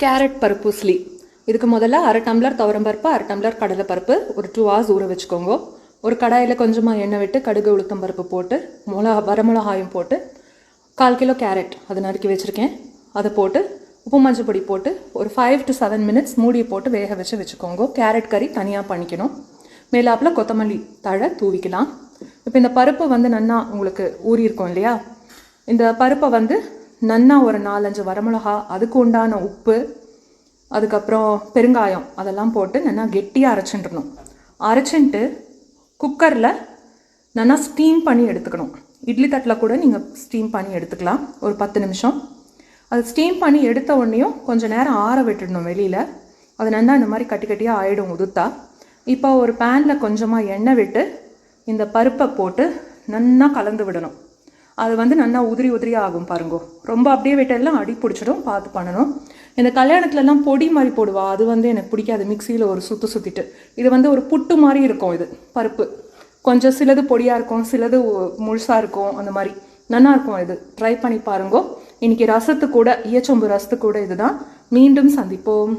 Carrot பருப்பு ஸ்லி இதுக்கு முதல்ல அரை டம்ளர் துவரம்பருப்பு அரை டம்ளர் கடலைப்பருப்பு ஒரு டூ ஹவர்ஸ் ஊற வச்சுக்கோங்க. ஒரு கடாயில் கொஞ்சமாக எண்ணெய் விட்டு கடுகு உளுத்தம் பருப்பு போட்டு மிளகா வரமிளகாயும் போட்டு கால் கிலோ கேரட் அதை நறுக்கி வச்சுருக்கேன். அதை போட்டு உப்பு மஞ்சள் பொடி போட்டு ஒரு ஃபைவ் டு செவன் மினிட்ஸ் மூடியை போட்டு வேக வச்சு வச்சுக்கோங்க. கேரட் கறி தனியாக பண்ணிக்கணும். மேலாப்பில் கொத்தமல்லி தழை தூவிக்கலாம். இப்போ இந்த பருப்பு வந்து நன்னா உங்களுக்கு ஊறியிருக்கோம் இல்லையா? இந்த பருப்பை வந்து நன்னா ஒரு நாலஞ்சு வரமிளகா அதுக்கு உண்டான உப்பு அதுக்கப்புறம் பெருங்காயம் அதெல்லாம் போட்டு நல்லா கெட்டியாக அரைச்சின்றணும் அரைச்சின்ட்டு குக்கரில் நல்லா ஸ்டீம் பண்ணி எடுத்துக்கணும். இட்லி தட்டில் கூட நீங்கள் ஸ்டீம் பண்ணி எடுத்துக்கலாம். ஒரு பத்து நிமிஷம். அது ஸ்டீம் பண்ணி எடுத்த உடனேயும் கொஞ்சம் நேரம் ஆற விட்டுடணும் வெளியில். அது நல்லா இந்த மாதிரி கட்டி கட்டியாக ஆகிடும் உதுத்தா. இப்போ ஒரு பேனில் கொஞ்சமாக எண்ணெய் விட்டு இந்த பருப்பை போட்டு நல்லா கலந்து விடணும். அது வந்து நல்லா உதிரி உதிரியாக ஆகும் பாருங்கோ. ரொம்ப அப்படியே விட்டெல்லாம் அடி பிடிச்சிடும் பார்த்து பண்ணணும். இந்த கல்யாணத்துலலாம் பொடி மாதிரி போடுவா அது வந்து எனக்கு பிடிக்காது. மிக்சியில் ஒரு சுற்று சுற்றிட்டு இது வந்து ஒரு புட்டு மாதிரி இருக்கும் இது பருப்பு. கொஞ்சம் சிலது பொடியாக இருக்கும் சிலது முழுசாக இருக்கும் அந்த மாதிரி. நல்லா இருக்கும் இது. ட்ரை பண்ணி பாருங்கோ. இன்னைக்கு ரசத்து கூட ஈயச்சொம்பு ரசத்து கூட இதுதான். மீண்டும் சந்திப்போம்.